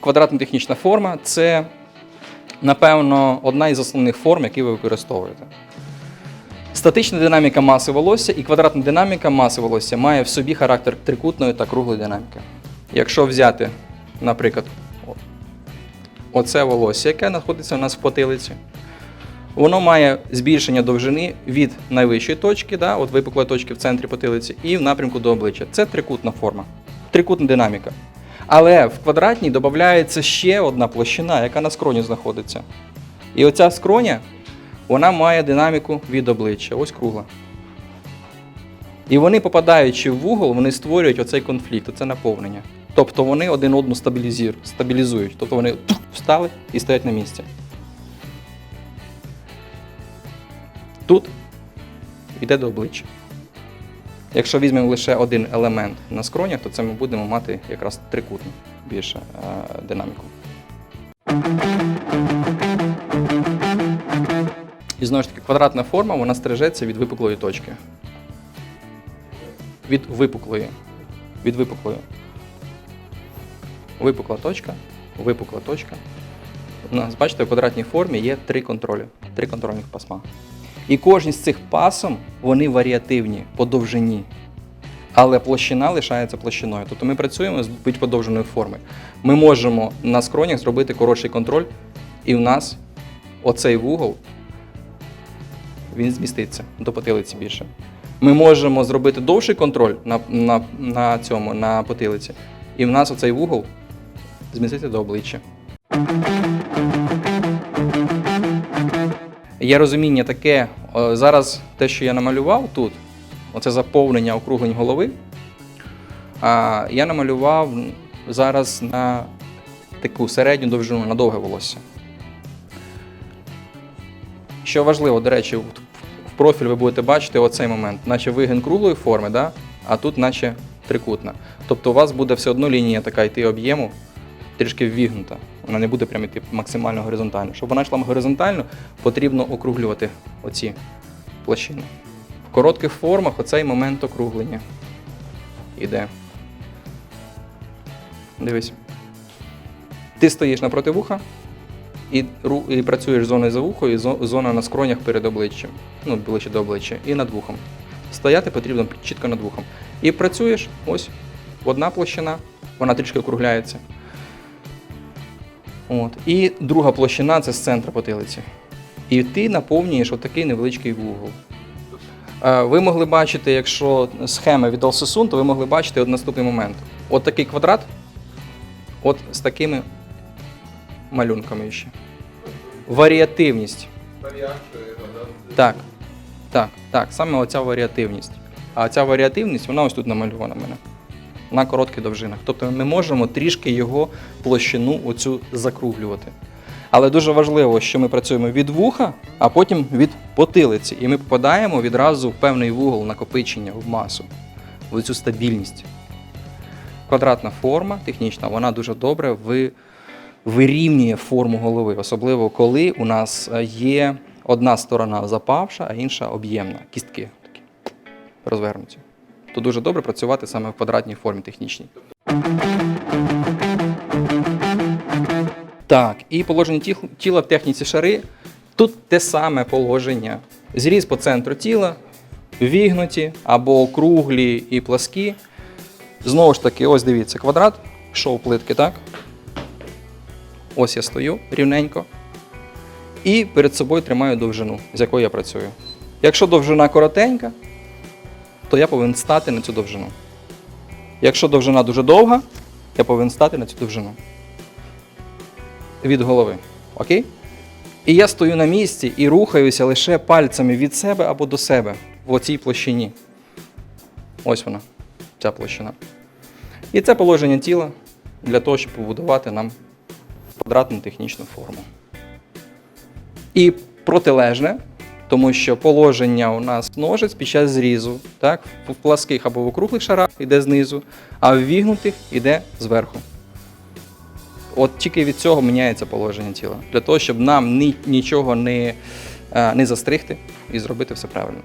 Квадратна технічна форма це, напевно, одна із основних форм, які ви використовуєте. Статична динаміка маси волосся і квадратна динаміка маси волосся має в собі характер трикутної та круглої динаміки. Якщо взяти, наприклад, оце волосся, яке знаходиться у нас в потилиці, воно має збільшення довжини від найвищої точки, да, от випуклої точки в центрі потилиці, і в напрямку до обличчя. Це трикутна форма, трикутна динаміка. Але в квадратній додається ще одна площина, яка на скроні знаходиться. І оця скроня, вона має динаміку від обличчя, ось кругла. І вони, попадаючи в вугол, вони створюють оцей конфлікт, оце наповнення. Тобто вони один одну стабілізують. Тобто вони встали і стоять на місці. Тут йде до обличчя. Якщо візьмемо лише один елемент на скронях, то це ми будемо мати якраз трикутну більше е, динаміку. І знову ж таки, квадратна форма вона стрижеться від випуклої точки. Від випуклої. Від випуклої. Випукла точка, випукла точка. У нас, бачите, в квадратній формі є три контролі, три контрольних пасма. І кожен з цих пасом вони варіативні по довжині. Але площина лишається площиною. Тобто ми працюємо з бить подовженої форми. Ми можемо на скронях зробити коротший контроль, і в нас оцей вугол він зміститься до потилиці більше. Ми можемо зробити довший контроль на, на, на цьому, на потилиці, і в нас оцей вугол зміститься до обличчя. Є розуміння таке, зараз те, що я намалював тут, оце заповнення округлень голови, я намалював зараз на таку середню довжину, на довге волосся. Що важливо, до речі, в профіль ви будете бачити оцей момент, наче вигин круглої форми, да? а тут наче трикутна. Тобто у вас буде все одно лінія така йти об'єму, трішки ввігнута. Вона не буде прямо йти максимально горизонтально. Щоб вона йшла горизонтально, потрібно округлювати оці площини. В коротких формах оцей момент округлення іде. Дивись. Ти стоїш напроти вуха і, і працюєш зоною за вухою, і зона на скронях перед обличчям, ну, ближче до обличчя, і над вухом. Стояти потрібно чітко над вухом. І працюєш ось одна площина, вона трішки округляється. От. І друга площина це з центру потилиці. І ти наповнюєш отакий невеличкий вугол. Е, Ви могли бачити, якщо схеми від Алсесун, то ви могли бачити от наступний момент. От такий квадрат, от з такими малюнками ще. Варіативність. Так, так, так, саме оця варіативність. А ця варіативність, вона ось тут намальована в мене. На коротких довжинах. Тобто ми можемо трішки його площину оцю закруглювати. Але дуже важливо, що ми працюємо від вуха, а потім від потилиці. І ми попадаємо відразу в певний вугол накопичення, в масу, в цю стабільність. Квадратна форма технічна, вона дуже добре вирівнює форму голови, особливо коли у нас е, є одна сторона запавша, а інша об'ємна. Кістки такі розвернуті. То дуже добре працювати саме в квадратній формі технічній. Так, і положення тіла в техніці шари. Тут те саме положення. Зріз по центру тіла, вігнуті або округлі і пласкі. Знову ж таки, ось дивіться, квадрат, шов плитки, так? Ось я стою рівненько. І перед собою тримаю довжину, з якою я працюю. Якщо довжина коротенька, то я повинен стати на цю довжину. Якщо довжина дуже довга, я повинен стати на цю довжину. Від голови. Окей? І я стою на місці і рухаюся лише пальцями від себе або до себе в оцій площині. Ось вона, ця площина. І це положення тіла для того, щоб побудувати нам квадратну технічну форму. І протилежне, тому що положення у нас ножиць під час зрізу, так, в пласких або в округлих шарах йде знизу, а в вігнутих йде зверху. От тільки від цього міняється положення тіла. Для того, щоб нам ні, нічого не, е, не застригти і зробити все правильно.